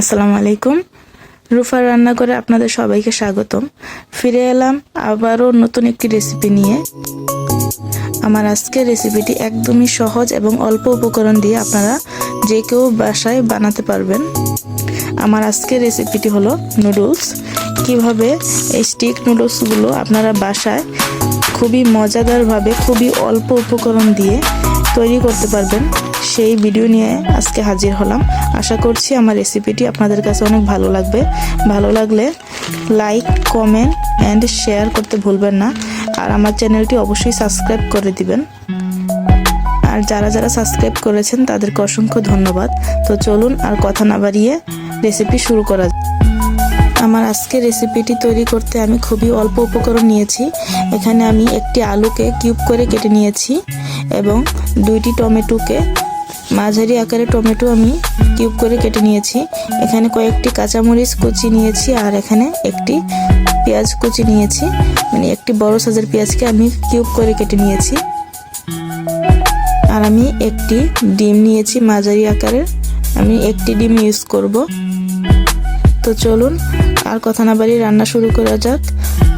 আসসালামু আলাইকুম। রুফার রান্না করে আপনাদের সবাইকে স্বাগতম। ফিরে এলাম আবারও নতুন একটি রেসিপি নিয়ে। আমার আজকের রেসিপিটি একদমই সহজ এবং অল্প উপকরণ দিয়ে আপনারা যে কেউ বাসায় বানাতে পারবেন। আমার আজকের রেসিপিটি হলো নুডলস কীভাবে এই স্টিক নুডলসগুলো আপনারা বাসায় খুবই মজাদারভাবে, খুবই অল্প উপকরণ দিয়ে তৈরি করতে পারবেন। সেই ভিডিও নিয়ে আজকে হাজির হলাম। আশা করছি আমার রেসিপিটি আপনাদের কাছে অনেক ভালো লাগবে। ভালো লাগলে লাইক কমেন্ট অ্যান্ড শেয়ার করতে ভুলবেন না। আর আমার চ্যানেলটি অবশ্যই সাবস্ক্রাইব করে দিবেন। আর যারা যারা সাবস্ক্রাইব করেছেন, তাদেরকে অসংখ্য ধন্যবাদ। তো চলুন আর কথা না বাড়িয়ে রেসিপি শুরু করা যাক। আমার আজকে রেসিপিটি তৈরি করতে আমি খুবই অল্প উপকরণ নিয়েছি। এখানে আমি একটি আলুকে কিউব করে কেটে নিয়েছি এবং দুইটি টমেটোকে মাঝারি আকারে টমেটো আমি কিউব করে কেটে নিয়েছি। এখানে কয়েকটি কাঁচামরিচ কুচি নিয়েছি আর এখানে একটি পেঁয়াজ কুচি নিয়েছি। মানে একটি বড় সাইজের পেঁয়াজকে আমি কিউব করে কেটে নিয়েছি। আর আমি একটি ডিম নিয়েছি মাঝারি আকারের আমি একটি ডিম ইউজ করব। তো চলুন, আর কথা না বাড়ি রান্না শুরু করা যাক।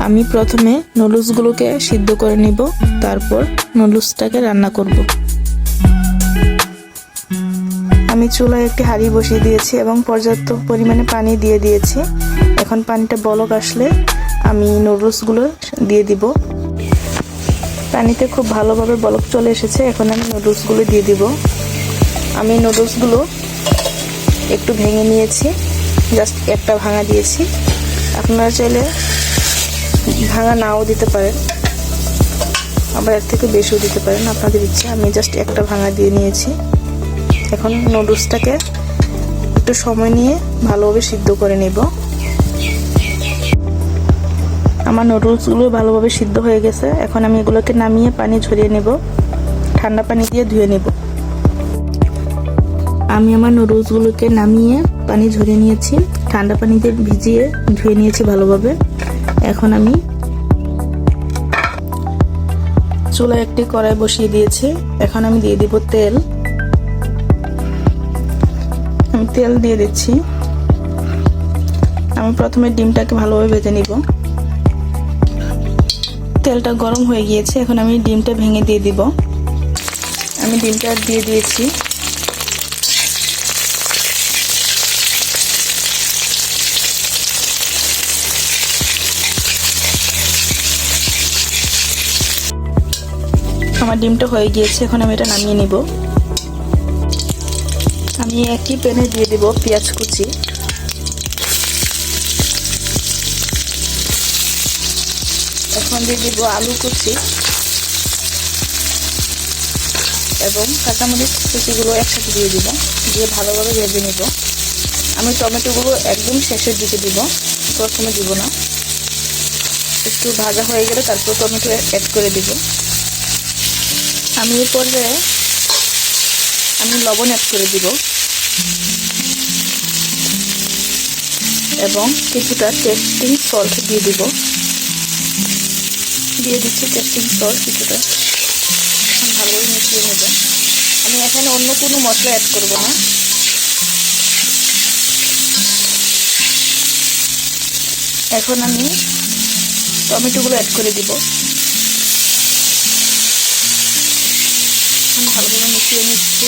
আমি প্রথমে নুডলসগুলোকে সিদ্ধ করে নিব, তারপর নুডলসটাকে রান্না করব। আমি চুলায় একটি হাঁড়ি বসিয়ে দিয়েছি এবং পর্যাপ্ত পরিমাণে পানি দিয়ে দিয়েছি। এখন পানিটা বলক আসলে আমি নুডলসগুলো দিয়ে দিব। পানিতে খুব ভালোভাবে বলক চলে এসেছে, এখন আমি নুডলসগুলো দিয়ে দিব। আমি নুডলসগুলো একটু ভেঙে নিয়েছি জাস্ট একটা ভাঙা দিয়েছি। আপনারা চাইলে ভাঙা নাও দিতে পারেন। আবার এর থেকে বেশিও দিতে পারেন, আপনাদের ইচ্ছে। আমি জাস্ট একটা ভাঙা দিয়ে নিয়েছি। এখন নুডলসটাকে একটু সময় নিয়ে ভালোভাবে সিদ্ধ করে নেব। আমার নুডলসগুলো ভালোভাবে সিদ্ধ হয়ে গেছে। এখন আমি এগুলোকে নামিয়ে পানি ঝরিয়ে নেব। ঠান্ডা পানি দিয়ে ধুয়ে নেব। আমি আমার নুডলসগুলোকে নামিয়ে পানি ঝরিয়ে নিয়েছি। ঠান্ডা পানিতে ভিজিয়ে ধুয়ে নিয়েছি ভালোভাবে। এখন আমি চুলায় একটি কড়াই বসিয়ে দিয়েছি। এখন আমি দিয়ে দিব তেল। তেল দিয়ে দিচ্ছি। আমি প্রথমে ডিমটাকে ভালোভাবে ভেজে নিব। তেলটা গরম হয়ে গিয়েছে, এখন আমি ডিমটা ভেঙে দিয়ে দিব। আমি ডিমটা দিয়ে দিয়েছি। আমার ডিমটা হয়ে গিয়েছে, এখন আমি এটা নামিয়ে নিব। আমি একই প্যানে দিয়ে দেব পেঁয়াজ কুচি। এখন দিয়ে দিব আলু কুচি এবং কাঁচামরিচ কুচিগুলো একসাথে দিয়ে দিব। দিয়ে ভালোভাবে ভেজে নেব। আমি টমেটোগুলো একদম শেষের দিকে দিব, প্রথমে দিব না। একটু ভাজা হয়ে গেলে তারপর টমেটো অ্যাড করে দিব। আমি এই পর্যায়ে আমি লবণ অ্যাড করে দিব। এবং কিছুটা টেস্টিং সল্ট দিয়ে দিব। দিয়ে দিচ্ছি টেস্টিং সল্ট কিছুটা। ভালোভাবে মিশিয়ে নেব। আমি এখানে অন্য কোনো মশলা অ্যাড করব না। এখন আমি টমেটোগুলো অ্যাড করে দিব। ভালোভাবে মিশিয়ে নিচ্ছি।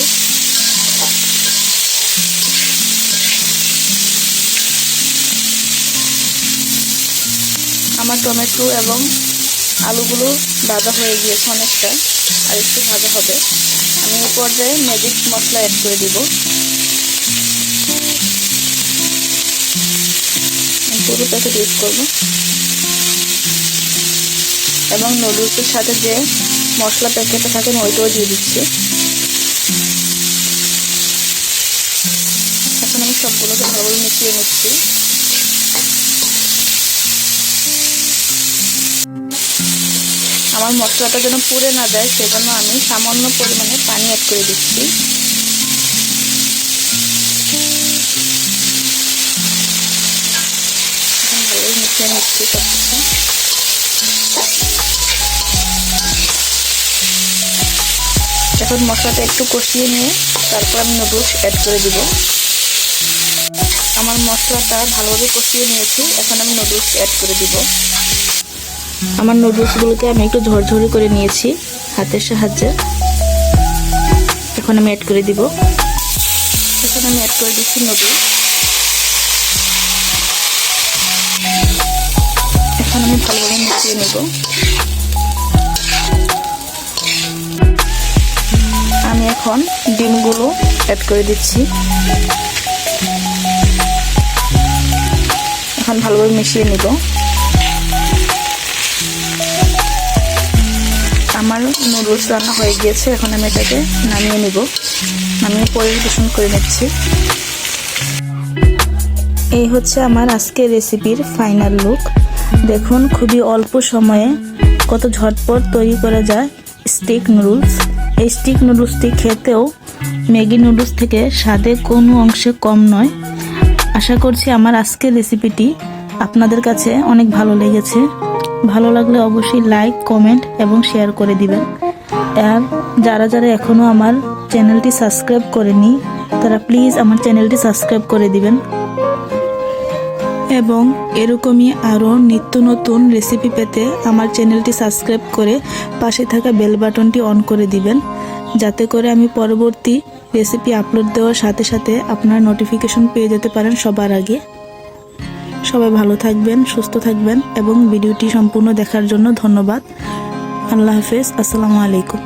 আমার টমেটো এবং আলুগুলো ভাজা হয়ে গিয়েছে অনেকটা, আর একটু ভাজা হবে। আমি এই পর্যায়ে ম্যাজিক মশলা অ্যাড করে দিব। পুরো প্যাকেট ইউজ করব। এবং নুডলসের সাথে যে মশলা প্যাকেটে থাকে ওইটাও দিয়ে দিচ্ছি। এখন আমি সবগুলোকে ভালোভাবে মিশিয়ে নিচ্ছি। আমার মশলাটা যেন পুড়ে না যায়, সেজন্য আমি সামান্য পরিমাণে পানি অ্যাড করে দিচ্ছি। নিচ্ছি এখন মশলাটা একটু কষিয়ে নিয়ে তারপর আমি নুডলস অ্যাড করে দিব। আমার মশলাটা ভালোভাবে কষিয়ে নিয়েছি, এখন আমি নুডলস অ্যাড করে দিব। আমার নুডলসগুলোকে আমি একটু ঝরঝরে করে নিয়েছি হাতের সাহায্যে। এখন আমি অ্যাড করে দিব। এখন আমি অ্যাড করে দিচ্ছি নুডলস এখন আমি ভালোভাবে মিশিয়ে নেব। আমি এখন ডিমগুলো অ্যাড করে দিচ্ছি। এখন ভালোভাবে মিশিয়ে নিব। আমার নুডলস রান্না হয়ে গিয়েছে। এখন আমি এটাকে নামিয়ে নিব। নামিয়ে পরিবেশন করে নিচ্ছি। এই হচ্ছে আমার আজকের রেসিপির ফাইনাল লুক দেখুন, খুবই অল্প সময়ে কত ঝটপট তৈরি করা যায় স্টিক নুডলস এই স্টিক নুডলসটি খেতেও ম্যাগি নুডলস থেকে স্বাদে কোনো অংশে কম নয়। আশা করছি আমার আজকের রেসিপিটি আপনাদের কাছে অনেক ভালো লেগেছে। ভালো লাগলে অবশ্যই লাইক কমেন্ট এবং শেয়ার করে দিবেন। আর যারা যারা এখনও আমার চ্যানেলটি সাবস্ক্রাইব করেনি, তারা প্লিজ আমার চ্যানেলটি সাবস্ক্রাইব করে দিবেন। এবং এরকমই আরও নিত্য নতুন রেসিপি পেতে আমার চ্যানেলটি সাবস্ক্রাইব করে পাশে থাকা বেল বাটনটি অন করে দিবেন। যাতে করে আমি পরবর্তী রেসিপি আপলোড দেওয়ার সাথে সাথে আপনার নোটিফিকেশন পেয়ে যেতে পারেন সবার আগে। সবাই ভালো থাকবেন, সুস্থ থাকবেন এবং ভিডিওটি সম্পূর্ণ দেখার জন্য ধন্যবাদ। আল্লাহ হাফেজ, আসসালামু আলাইকুম।